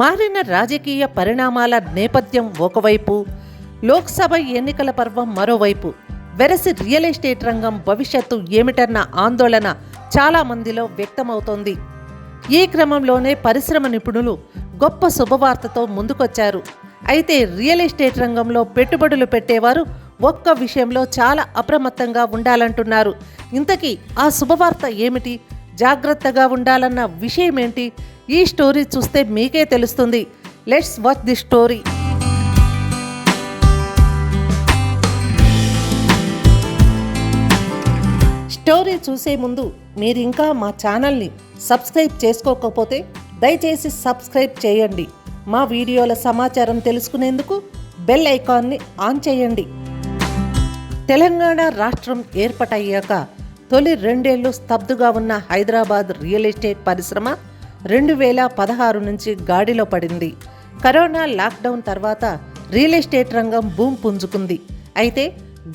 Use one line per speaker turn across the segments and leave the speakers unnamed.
మారిన రాజకీయ పరిణామాల నేపథ్యం ఒకవైపు లోక్సభ ఎన్నికల పర్వం మరోవైపు వెరసి రియల్ ఎస్టేట్ రంగం భవిష్యత్తు ఏమిటన్న ఆందోళన చాలా మందిలో వ్యక్తమవుతోంది. ఈ క్రమంలోనే పరిశ్రమ నిపుణులు గొప్ప శుభవార్తతో ముందుకొచ్చారు. అయితే రియల్ ఎస్టేట్ రంగంలో పెట్టుబడులు పెట్టేవారు ఒక్క విషయంలో చాలా అప్రమత్తంగా ఉండాలంటున్నారు. ఇంతకీ ఆ శుభవార్త ఏమిటి? జాగ్రత్తగా ఉండాలన్న విషయం ఏంటి ఈ స్టోరీ చూస్తే మీకే తెలుస్తుంది. Let's watch the story story చూసే ముందు మీరు ఇంకా మా ఛానల్ని సబ్స్క్రైబ్ చేసుకోకపోతే దయచేసి సబ్స్క్రైబ్ చేయండి. మా వీడియోల సమాచారం తెలుసుకునేందుకు బెల్ ఐకాన్ని ఆన్ చేయండి. తెలంగాణ రాష్ట్రం ఏర్పాటయ్యాక తొలి రెండేళ్ళు స్తబ్దుగా ఉన్న హైదరాబాద్ రియల్ ఎస్టేట్ పరిశ్రమ రెండు వేల పదహారు నుంచి గాడిలో పడింది. కరోనా లాక్డౌన్ తర్వాత రియల్ ఎస్టేట్ రంగం బూమ్ పుంజుకుంది. అయితే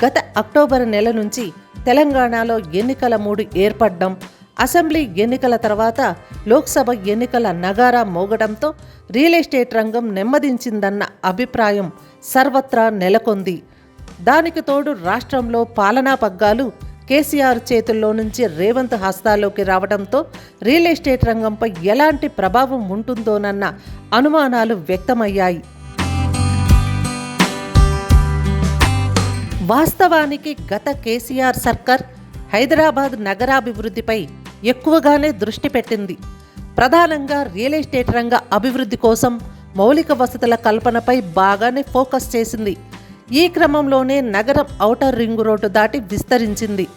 గత అక్టోబర్ నెల నుంచి తెలంగాణలో ఎన్నికల మూడు ఏర్పడడం అసెంబ్లీ ఎన్నికల తర్వాత లోక్సభ ఎన్నికల నగారా మోగడంతో రియల్ ఎస్టేట్ రంగం నెమ్మదించిందన్న అభిప్రాయం సర్వత్రా నెలకొంది. దానికి తోడు రాష్ట్రంలో పాలనా పగ్గాలు కేసీఆర్ చేతుల్లో నుంచి రేవంత్ హస్తాల్లోకి రావడంతో రియల్ ఎస్టేట్ రంగంపై ఎలాంటి ప్రభావం ఉంటుందోనన్న అనుమానాలు వ్యక్తమయ్యాయి. వాస్తవానికి గత కేసీఆర్ సర్కార్ హైదరాబాద్ నగరాభివృద్ధిపై ఎక్కువగానే దృష్టి పెట్టింది. ప్రధానంగా రియల్ ఎస్టేట్ రంగ అభివృద్ధి కోసం మౌలిక వసతుల కల్పనపై బాగానే ఫోకస్ చేసింది. ఈ క్రమంలోనే నగరం ఔటర్ రింగ్ రోడ్డు దాటి విస్తరించింది.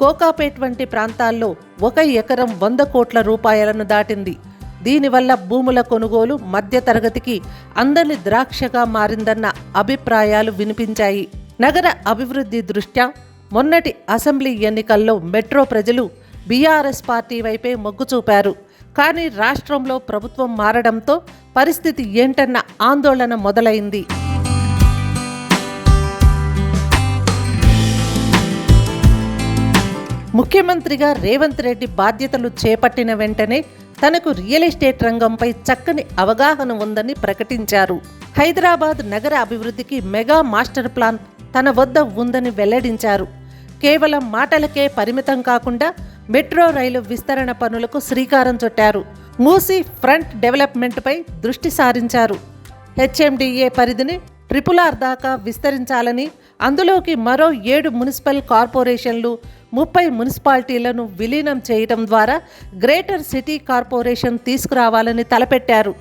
కోకాపేట్ వంటి ప్రాంతాల్లో ఒక ఎకరం వంద కోట్ల రూపాయలను దాటింది. దీనివల్ల భూముల కొనుగోలు మధ్యతరగతికి అందని ద్రాక్షగా మారిందన్న అభిప్రాయాలు వినిపించాయి. నగర అభివృద్ధి దృష్ట్యా మొన్నటి అసెంబ్లీ ఎన్నికల్లో మెట్రో ప్రజలు బీఆర్ఎస్ పార్టీ వైపే మొగ్గు చూపారు. కానీ రాష్ట్రంలో ప్రభుత్వం మారడంతో పరిస్థితి ఏంటన్న ఆందోళన మొదలైంది. ముఖ్యమంత్రిగా రేవంత్ రెడ్డి బాధ్యతలు చేపట్టిన వెంటనే తనకు రియల్ ఎస్టేట్ రంగంపై చక్కని అవగాహన ఉందని ప్రకటించారు. హైదరాబాద్ నగర అభివృద్ధికి మెగా మాస్టర్ ప్లాన్ తన వద్ద ఉందని వెల్లడించారు. కేవలం మాటలకే పరిమితం కాకుండా మెట్రో రైలు విస్తరణ పనులకు శ్రీకారం చుట్టారు. మూసి ఫ్రంట్ డెవలప్మెంట్పై దృష్టి సారించారు. హెచ్ఎండిఏ పరిధిని ట్రిపుల్ ఆర్ దాకా విస్తరించాలని అందులోకి మరో ఏడు మున్సిపల్ కార్పొరేషన్లు ముప్పై మున్సిపాలిటీలను విలీనం చేయడం ద్వారా గ్రేటర్ సిటీ కార్పొరేషన్ తీసుకురావాలని తలపెట్టారు.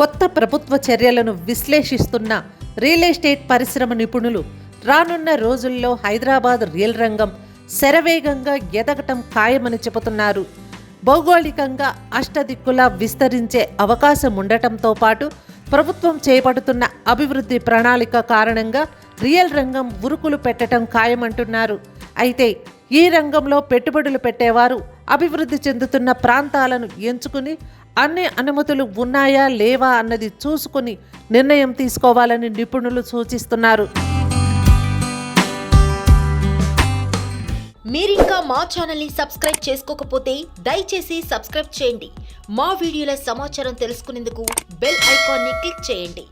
కొత్త ప్రభుత్వ చర్యలను విశ్లేషిస్తున్న రియల్ ఎస్టేట్ పరిశ్రమ నిపుణులు రానున్న రోజుల్లో హైదరాబాద్ రియల్ రంగం శరవేగంగా ఎదగటం ఖాయమని చెబుతున్నారు. భౌగోళికంగా అష్టదిక్కులా విస్తరించే అవకాశం ఉండటంతో పాటు ప్రభుత్వం చేపడుతున్న అభివృద్ధి ప్రణాళిక కారణంగా రియల్ రంగం ఉరుకులు పెట్టడం ఖాయమంటున్నారు. అయితే ఈ రంగంలో పెట్టుబడులు పెట్టేవారు అభివృద్ధి చెందుతున్న ప్రాంతాలను ఎంచుకుని అన్ని అనుమతులు ఉన్నాయా లేవా అన్నది చూసుకుని నిర్ణయం తీసుకోవాలని నిపుణులు సూచిస్తున్నారు.
మీరింకా మా ఛానల్ని సబ్స్క్రైబ్ చేసుకోకపోతే దయచేసి సబ్స్క్రైబ్ చేయండి. మా వీడియోల సమాచారం తెలుసుకునేందుకు బెల్ ఐకాన్ని క్లిక్ చేయండి.